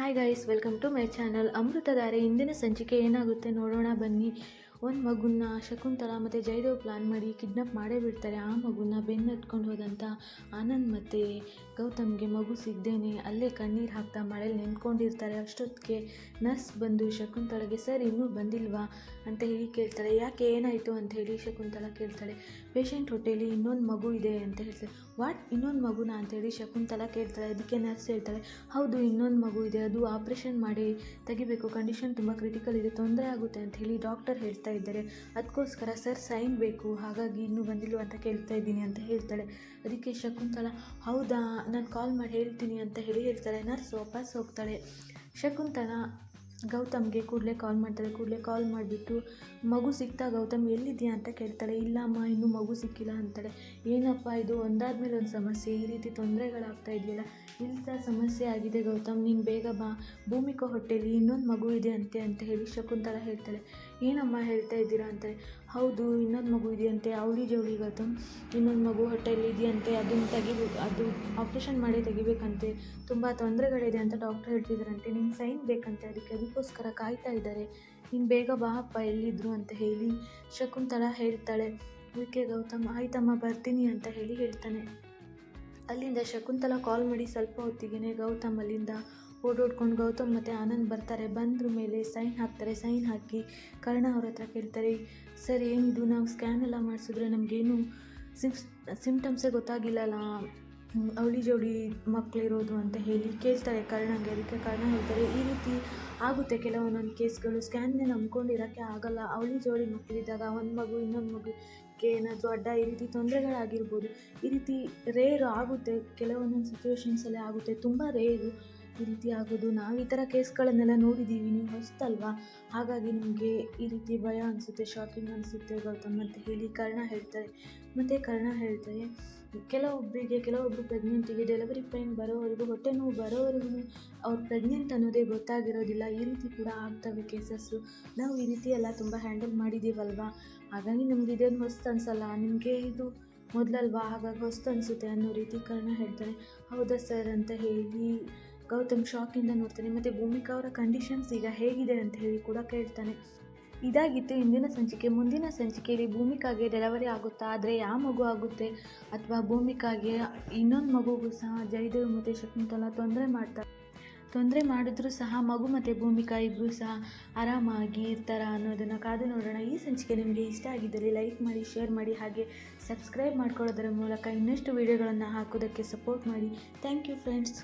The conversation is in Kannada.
Hi guys welcome to my channel Amruthadhare. ಇಂದಿನ ಸಂಚಿಕೆ ಏನಾಗುತ್ತೆ ನೋಡೋಣ ಬನ್ನಿ. ಒಂದು ಮಗುನ ಶಕುಂತಲ ಮತ್ತು ಜಯದೇವ್ ಪ್ಲಾನ್ ಮಾಡಿ ಕಿಡ್ನಾಪ್ ಮಾಡೇ ಬಿಡ್ತಾರೆ. ಆ ಮಗುನ ಬೆನ್ನು ಹತ್ಕೊಂಡು ಹೋದಂಥ ಆನಂದ್ ಮತ್ತು ಗೌತಮ್ಗೆ ಮಗು ಸಿಗ್ದೇನೆ ಅಲ್ಲೇ ಕಣ್ಣೀರು ಹಾಕ್ತಾ ಮಳೆಯಲ್ಲಿ ನೆನ್ಕೊಂಡಿರ್ತಾರೆ ಅಷ್ಟೊತ್ತಿಗೆ ನರ್ಸ್ ಬಂದು ಶಕುಂತಳಗೆ ಸರ್, ಇನ್ನೂ ಬಂದಿಲ್ವಾ? ಅಂತ ಹೇಳಿ ಕೇಳ್ತಾರೆ. ಯಾಕೆ? ಏನಾಯಿತು? ಅಂತ ಹೇಳಿ ಶಕುಂತಳ ಕೇಳ್ತಾಳೆ. ಪೇಷಂಟ್ ಹೊಟ್ಟೆಲಿ ಇನ್ನೊಂದು ಮಗು ಇದೆ ಅಂತ ಹೇಳ್ತಾರೆ. ವಾಟ್? ಇನ್ನೊಂದು ಮಗುನ? ಅಂತೇಳಿ ಶಕುಂತಲ ಕೇಳ್ತಾಳೆ. ಅದಕ್ಕೆ ನರ್ಸ್ ಹೇಳ್ತಾಳೆ, ಹೌದು, ಇನ್ನೊಂದು ಮಗು ಇದೆ. ಅದು ಆಪ್ರೇಷನ್ ಮಾಡಿ ತೆಗಿಬೇಕು. ಕಂಡೀಷನ್ ತುಂಬ ಕ್ರಿಟಿಕಲ್ ಇದೆ. ತೊಂದರೆ ಆಗುತ್ತೆ ಅಂತ ಹೇಳಿ ಡಾಕ್ಟರ್ ಹೇಳ್ತಾ ಇದ್ದಾರೆ. ಅದಕ್ಕೋಸ್ಕರ ಸರ್, ಸೈನ್ ಬೇಕು. ಹಾಗಾಗಿ ಇನ್ನೂ ಬಂದಿಲ್ಲ ಅಂತ ಕೇಳ್ತಾ ಇದ್ದೀನಿ ಅಂತ ಹೇಳ್ತಾಳೆ. ಅದಕ್ಕೆ ಶಕುಂತಲ, ಹೌದಾ, ನಾನು ಕಾಲ್ ಮಾಡಿ ಹೇಳ್ತೀನಿ ಅಂತ ಹೇಳಿ ಹೇಳ್ತಾಳೆ. ನರ್ಸ್ ವಾಪಸ್ ಹೋಗ್ತಾಳೆ. ಶಕುಂತಲಾ ಗೌತಮ್ಗೆ ಕೂಡಲೇ ಕಾಲ್ ಮಾಡ್ತಾಳೆ ಕೂಡಲೇ ಕಾಲ್ ಮಾಡಿಬಿಟ್ಟು, ಮಗು ಸಿಕ್ತಾ ಗೌತಮ್ ಎಲ್ಲಿದೆಯಾ ಅಂತ ಕೇಳ್ತಾಳೆ. ಇಲ್ಲ ಅಮ್ಮ ಇನ್ನೂ ಮಗು ಸಿಕ್ಕಿಲ್ಲ ಅಂತಾಳೆ. ಏನಪ್ಪ ಇದು? ಒಂದಾದ್ಮೇಲೆ ಒಂದು ಸಮಸ್ಯೆ. ಈ ರೀತಿ ತೊಂದರೆಗಳಾಗ್ತಾ ಇದೆಯಲ್ಲ. ಇಂಥ ಸಮಸ್ಯೆ ಆಗಿದೆ ಗೌತಮ್. ನೀನು ಬೇಗ ಬಾ. ಭೂಮಿಕಾ ಹೊಟ್ಟೆಯಲ್ಲಿ ಇನ್ನೊಂದು ಮಗು ಇದೆ ಅಂತೆ, ಅಂತ ಹೇಳಿ ಶಕುಂತಲ ಹೇಳ್ತಾಳೆ. ಏನಮ್ಮ ಹೇಳ್ತಾ ಇದ್ದೀರಾ? ಅಂತಾರೆ ಹೌದು, ಇನ್ನೊಂದು ಮಗು ಇದೆಯಂತೆ, ಅವಳಿ ಜವಳಿ ಗೌತಮ್. ಇನ್ನೊಂದು ಮಗು ಹೊಟ್ಟೆಯಲ್ಲಿ ಇದೆಯಂತೆ ಅದನ್ನು ತೆಗಿಬೇಕು ಅದು ಆಪ್ರೇಷನ್ ಮಾಡಿ ತೆಗಿಬೇಕಂತೆ. ತುಂಬ ತೊಂದರೆಗಳಿದೆ ಅಂತ ಡಾಕ್ಟರ್ ಹೇಳ್ತಿದ್ದಾರಂತೆ ನಿಮ್ಮ ಸೈನ್ ಬೇಕಂತೆ, ಅದಕ್ಕೆ ಅದಕ್ಕೋಸ್ಕರ ಕಾಯ್ತಾ ಇದ್ದಾರೆ. ನೀನು ಬೇಗ ಬಾ ಅಪ್ಪ, ಎಲ್ಲಿದ್ರು ಅಂತ ಹೇಳಿ. ಶಕುಂತಳ ಹೇಳ್ತಾಳೆ. ಅದಕ್ಕೆ ಗೌತಮ್, ಆಯ್ತಮ್ಮ, ಬರ್ತೀನಿ ಅಂತ ಹೇಳಿ ಹೇಳ್ತಾನೆ. ಅಲ್ಲಿಂದ ಶಕುಂತಲ ಕಾಲ್ ಮಾಡಿ ಸ್ವಲ್ಪ ಹೊತ್ತಿಗೆ ಗೌತಮ್ ಅಲ್ಲಿಂದ ಓಡೋಡ್ಕೊಂಡು ಗೌತಮ್ ಮತ್ತು ಆನಂದ್ ಬರ್ತಾರೆ. ಬಂದ್ರ ಮೇಲೆ ಸೈನ್ ಹಾಕ್ತಾರೆ. ಸೈನ್ ಹಾಕಿ ಕರ್ಣ ಅವ್ರ ಹತ್ರ ಕೇಳ್ತಾರೆ, ಸರ್, ಏನಿದು? ನಾವು ಸ್ಕ್ಯಾನ್ ಎಲ್ಲ ಮಾಡಿಸಿದ್ರೆ ನಮಗೇನು ಸಿಮ್ಸ್ ಸಿಮ್ಟಮ್ಸೇ ಗೊತ್ತಾಗಿಲ್ಲಲ್ಲ. ಅವಳಿ ಜೋಡಿ ಮಕ್ಕಳಿರೋದು ಅಂತ ಹೇಳಿ ಕೇಳ್ತಾರೆ ಕರ್ಣಂಗೆ. ಅದಕ್ಕೆ ಕರ್ಣ ಹೇಳ್ತಾರೆ, ಈ ರೀತಿ ಆಗುತ್ತೆ ಕೆಲವೊಂದೊಂದು ಕೇಸ್ಗಳು. ಸ್ಕ್ಯಾನ್ನೇ ನಂಬ್ಕೊಂಡಿರೋಕ್ಕೆ ಆಗಲ್ಲ. ಅವಳಿ ಜೋಡಿ ಮಕ್ಕಳಿದ್ದಾಗ ಒಂದು ಮಗು, ಇನ್ನೊಂದು ಮಗುಗೆ ಏನಾದರೂ ಅಡ್ಡ ಈ ರೀತಿ ತೊಂದರೆಗಳಾಗಿರ್ಬೋದು. ಈ ರೀತಿ ರೇರ್ ಆಗುತ್ತೆ. ಕೆಲವೊಂದೊಂದು ಸಿಚುವೇಶನ್ಸಲ್ಲೇ ಆಗುತ್ತೆ. ತುಂಬ ರೇರು ಈ ರೀತಿ ಆಗೋದು. ನಾವು ಈ ಥರ ಕೇಸ್ಗಳನ್ನೆಲ್ಲ ನೋಡಿದ್ದೀವಿ ನೀವು ಹೊಸ್ತಲ್ವಾ ಹಾಗಾಗಿ ನಿಮಗೆ ಈ ರೀತಿ ಭಯ ಅನಿಸುತ್ತೆ ಶಾಕಿಂಗ್ ಅನಿಸುತ್ತೆ ಗೌತಮ್ ಅಂತ ಹೇಳಿ ಕರ್ಣ ಹೇಳ್ತಾರೆ. ಮತ್ತು ಕರ್ಣ ಹೇಳ್ತಾರೆ ಕೆಲವೊಬ್ಬರಿಗೆ ಕೆಲವೊಬ್ಬರು ಪ್ರೆಗ್ನೆಂಟಿಗೆ ಡೆಲಿವರಿ ಪೈನ್ ಬರೋವರೆಗೂ, ಹೊಟ್ಟೆ ನೋವು ಬರೋವರೆಗೂ ಅವ್ರು ಪ್ರೆಗ್ನೆಂಟ್ ಅನ್ನೋದೇ ಗೊತ್ತಾಗಿರೋದಿಲ್ಲ. ಈ ರೀತಿ ಕೂಡ ಆಗ್ತವೆ ಕೇಸಸ್ಸು ನಾವು ಈ ರೀತಿ ಎಲ್ಲ ತುಂಬ ಹ್ಯಾಂಡಲ್ ಮಾಡಿದ್ದೀವಲ್ವಾ ಹಾಗಾಗಿ ನಮ್ಗೆ ಇದೇನು ಹೊಸ್ತು ಅನಿಸಲ್ಲ. ನಿಮಗೆ ಇದು ಮೊದಲಲ್ವಾ? ಹಾಗಾಗಿ ಹೊಸ್ತು ಅನಿಸುತ್ತೆ ಅನ್ನೋ ರೀತಿ ಕರ್ಣ ಹೇಳ್ತಾರೆ. ಹೌದಾ ಸರ್ ಅಂತ ಹೇಳಿ ಗೌತಮ್ ಶಾಕಿಂದ ನೋಡ್ತಾನೆ. ಮತ್ತು ಭೂಮಿಕಾ ಅವರ ಕಂಡೀಷನ್ಸ್ ಈಗ ಹೇಗಿದೆ ಅಂತ ಹೇಳಿ ಕೂಡ ಕೇಳ್ತಾನೆ. ಇದಾಗಿತ್ತು ಇಂದಿನ ಸಂಚಿಕೆ. ಮುಂದಿನ ಸಂಚಿಕೆಯಲ್ಲಿ ಭೂಮಿಕಾಗೆ ಡೆಲಿವರಿ ಆಗುತ್ತಾ? ಆದರೆ ಯಾವ ಮಗು ಆಗುತ್ತೆ? ಅಥವಾ ಭೂಮಿಕಾಗೆ ಇನ್ನೊಂದು ಮಗುಗೂ ಸಹ ಜಯದೇವ್ ಮತ್ತು ಶಕುಂತಲಾ ತೊಂದರೆ ಮಾಡ್ತಾರೆ ತೊಂದರೆ ಮಾಡಿದ್ರೂ ಸಹ ಮಗು ಮತ್ತು ಭೂಮಿಕಾ ಇಬ್ಬರು ಸಹ ಆರಾಮಾಗಿ ಇರ್ತಾರ ಅನ್ನೋದನ್ನು ಕಾದು ನೋಡೋಣ. ಈ ಸಂಚಿಕೆ ನಿಮಗೆ ಇಷ್ಟ ಆಗಿದ್ದಲ್ಲಿ ಲೈಕ್ ಮಾಡಿ, ಶೇರ್ ಮಾಡಿ ಹಾಗೆ ಸಬ್ಸ್ಕ್ರೈಬ್ ಮಾಡ್ಕೊಳ್ಳೋದರ ಮೂಲಕ ಇನ್ನಷ್ಟು ವೀಡಿಯೋಗಳನ್ನು ಹಾಕೋದಕ್ಕೆ ಸಪೋರ್ಟ್ ಮಾಡಿ. Thank you friends.